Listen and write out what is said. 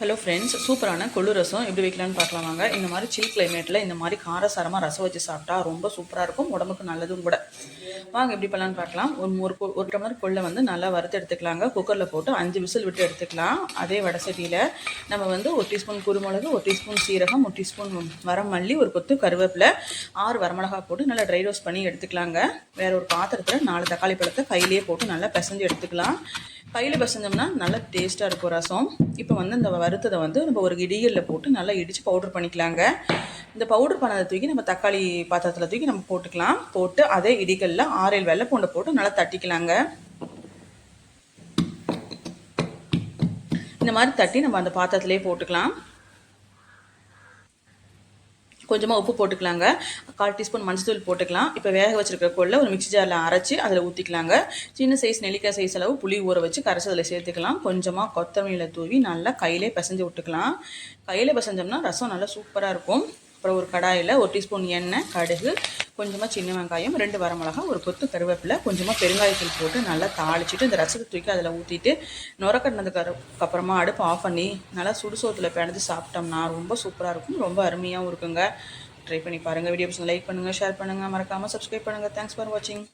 Hello friends சூப்பரான கொள்ளு ரசம் எப்படி வைக்கலான்னு பார்க்கலாம் வாங்க. இந்த மாதிரி சில் கிளைமேட்டில் இந்த மாதிரி காரசாரமாக ரசம் வச்சு சாப்பிட்டா ரொம்ப சூப்பராக இருக்கும் உடம்புக்கு நல்லதும் கூட. வாங்க எப்படி பண்ணலான்னு பார்க்கலாம். ஒரு ஒரு ஒரு டம்ளர் கொள்ளை வந்து நல்லா வறுத்து எடுத்துக்கலாங்க. குக்கரில் போட்டு அஞ்சு விசில் விட்டு எடுத்துக்கலாம். அதே வடை சட்டியில் நம்ம வந்து ஒரு டீஸ்பூன் குருமிளகு ஒரு டீஸ்பூன் சீரகம் ஒரு டீஸ்பூன் வரமல்லி ஒரு கொத்து கருவேப்பிலை ஆறு வரமிளகா போட்டு நல்லா ட்ரை ரோஸ்ட் பண்ணி எடுத்துக்கலாங்க. வேறு ஒரு பாத்திரத்தில் நாலு தக்காளி பழத்தை கையிலேயே போட்டு நல்லா பிசைஞ்சு எடுத்துக்கலாம். கையில் பிசைஞ்சோம்னா நல்லா டேஸ்ட்டாக இருக்கும் ரசம். இப்போ வந்து இந்த வறுத்ததை வந்து நம்ம ஒரு இடிகளில் போட்டு நல்லா இடித்து பவுடர் பண்ணிக்கலாங்க. இந்த பவுடர் பண்ணதை தூக்கி நம்ம தக்காளி பாத்திரத்தில் தூக்கி நம்ம போட்டுக்கலாம். போட்டு அதே இடிகளில் ஆறேழு வெள்ளை பூண்டை போட்டு நல்லா தட்டிக்கலாங்க. இந்த மாதிரி தட்டி நம்ம அந்த பாத்திரத்திலே போட்டுக்கலாம். கொஞ்சமாக உப்பு போட்டுக்கலாங்க. கால் டீஸ்பூன் மஞ்சள் போட்டுக்கலாம். இப்போ வேக வச்சிருக்க கொள்ள ஒரு மிக்ஸி ஜாரில் அரைச்சி அதில் ஊற்றிக்கலாங்க சின்ன சைஸ் நெல்லிக்காய் சைஸ் அளவு புளி ஊற வச்சு கரைச்சி அதில் சேர்த்துக்கலாம். கொஞ்சமாக கொத்தமல்லியில் தூவி நல்லா கையிலே பிசைஞ்சு விட்டுக்கலாம். கையில் பிசைஞ்சோம்னா ரசம் நல்லா சூப்பராக இருக்கும். அப்புறம் ஒரு கடாயில் ஒரு டீஸ்பூன் எண்ணெய் கடுகு கொஞ்சமாக சின்ன வெங்காயம் ரெண்டு வரமிளகா ஒரு கொத்து கருவேப்பிலை கொஞ்சமாக பெருங்காயத்தூள் போட்டு நல்லா தாளிச்சிட்டு இந்த ரசத்தை தூக்கி அதில் ஊற்றிட்டு நுரக்கட்டினதுக்கு அப்புறமா அடுப்பு ஆஃப் பண்ணி நல்லா சுடுசோத்தில் பிணைஞ்சு சாப்பிட்டோம்னா ரொம்ப சூப்பராக இருக்கும். ரொம்ப அருமையாகவும் இருக்குங்க. ட்ரை பண்ணி பாருங்கள் வீடியோ லைக் பண்ணுங்கள் ஷேர் பண்ணுங்கள் மறக்காமல் சப்ஸ்கிரைப் பண்ணுங்கள் தேங்க்ஸ் ஃபார் வாட்சிங்